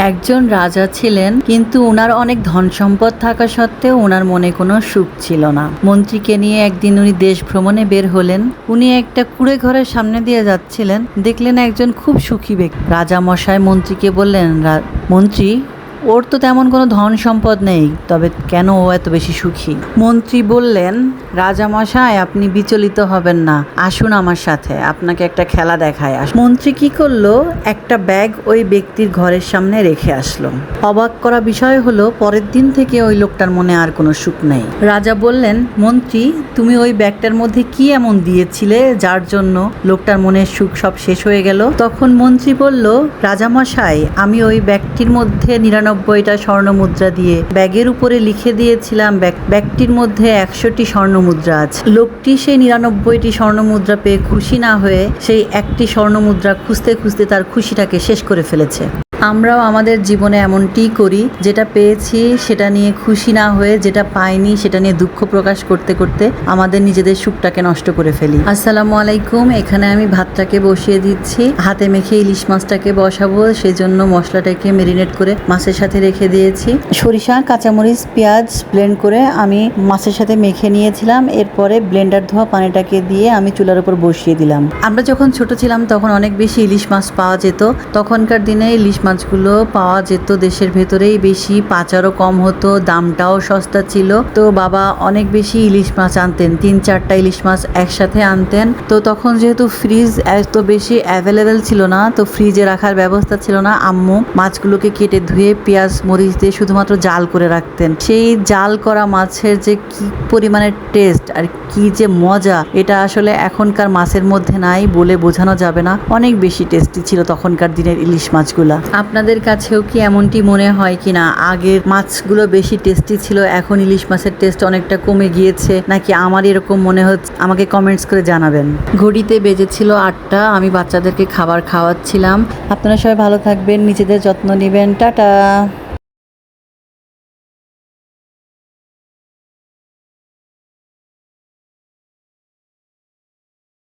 একজন রাজা ছিলেন, কিন্তু উনার অনেক ধন সম্পদ থাকা সত্ত্বেও উনার মনে কোনো সুখ ছিল না। মন্ত্রীকে নিয়ে একদিন উনি দেশ ভ্রমণে বের হলেন। উনি একটা কুড়ে ঘরের সামনে দিয়ে যাচ্ছিলেন। দেখলেন একজন খুব সুখী ব্যক্তি। রাজা মশাই মন্ত্রীকে বললেন, "রা- মন্ত্রী ওর তো তেমন কোনো ধন সম্পদ নেই, তবে কেন ও এত বেশি সুখী? মন্ত্রী বললেন, রাজামশাই, আপনি বিচলিত হবেন না। আসুন আমার সাথে, আপনাকে একটা খেলা দেখায় আস মন্ত্রী কি করল? একটা ব্যাগ ওই ব্যক্তির ঘরের সামনে রেখে আসলো। অবাক করা বিষয় হলো, পরের দিন থেকে ওই লোকটার মনে আর কোনো সুখ নেই। রাজা বললেন, মন্ত্রী, তুমি ওই ব্যাগটার মধ্যে কি এমন দিয়েছিলে যার জন্য লোকটার মনের সুখ সব শেষ হয়ে গেল? তখন মন্ত্রী বলল, রাজামশাই, আমি ওই ব্যাগটির মধ্যে নিরানব্বইটা স্বর্ণ মুদ্রা দিয়ে ব্যাগের উপরে লিখে দিয়েছিলাম ব্যাগ- ব্যাগটির মধ্যে একশোটি স্বর্ণ মুদ্রা আছে। লোকটি সেই নিরানব্বইটি স্বর্ণ মুদ্রা পেয়ে খুশি না হয়ে সেই একটি স্বর্ণ মুদ্রা খুঁজতে খুঁজতে তার খুশিটাকে শেষ করে ফেলেছে। আমরাও আমাদের জীবনে এমনটিই করি, যেটা পেয়েছি সেটা নিয়ে খুশি না হয়ে, যেটা পাইনি সেটা নিয়ে দুঃখ প্রকাশ করতে করতে আমাদের নিজেদের সুখটাকে নষ্ট করে ফেলি। আসসালামু আলাইকুম, এখানে আমি ভাতটাকে বসিয়ে দিচ্ছি। হাতে মেখে ইলিশ মাছটাকে বসাবো, সেজন্য মশলাটাকে মেরিনেট করে মাছের সাথে রেখে দিয়েছি। সরিষা, কাঁচামরিচ, পেঁয়াজ ব্লেন্ড করে আমি মাছের সাথে মেখে নিয়েছিলাম। এরপরে ব্লেন্ডার ধোয়া পানিটাকে দিয়ে আমি চুলার উপর বসিয়ে দিলাম। আমরা যখন ছোট ছিলাম তখন অনেক বেশি ইলিশ মাছ পাওয়া যেত। তখনকার দিনে ইলিশ মাছগুলো পাওয়া যেত দেশের ভেতরেই। বেশি পাচারও কম হতো, দামটাও সস্তা ছিল। তো বাবা অনেক বেশি ইলিশ মাছ আনতেন, তিন চারটা ইলিশ মাছ একসাথে আনতেন। তো তখন যেহেতু ফ্রিজ এত বেশি অ্যাভেলেবেল ছিল না, তো ফ্রিজে রাখার ব্যবস্থা ছিল না। আম্মু মাছগুলোকে কেটে ধুয়ে পেঁয়াজ, মরিচ দিয়ে শুধুমাত্র জাল করে রাখতেন। সেই জাল করা মাছের যে কি পরিমাণের টেস্ট আর কি যে মজা, এটা আসলে এখনকার মাছের মধ্যে নাই বলে বোঝানো যাবে না। অনেক বেশি টেস্টি ছিল তখনকার দিনের ইলিশ মাছগুলা। আপনাদের কাছেও কি এমনটি মনে হয় কি না আগের মাছগুলো বেশি টেস্টি ছিল, এখন ইলিশ মাছের টেস্ট অনেকটা কমে গিয়েছে। নাকি আমার এরকম মনে হচ্ছে? আমাকে কমেন্টস করে জানাবেন। ঘড়িতে বেজেছিল আটটা, আমি বাচ্চাদেরকে খাবার খাওয়াচ্ছিলাম। আপনারা সবাই ভালো থাকবেন, নিজেদের যত্ন নেবেন। টাটা!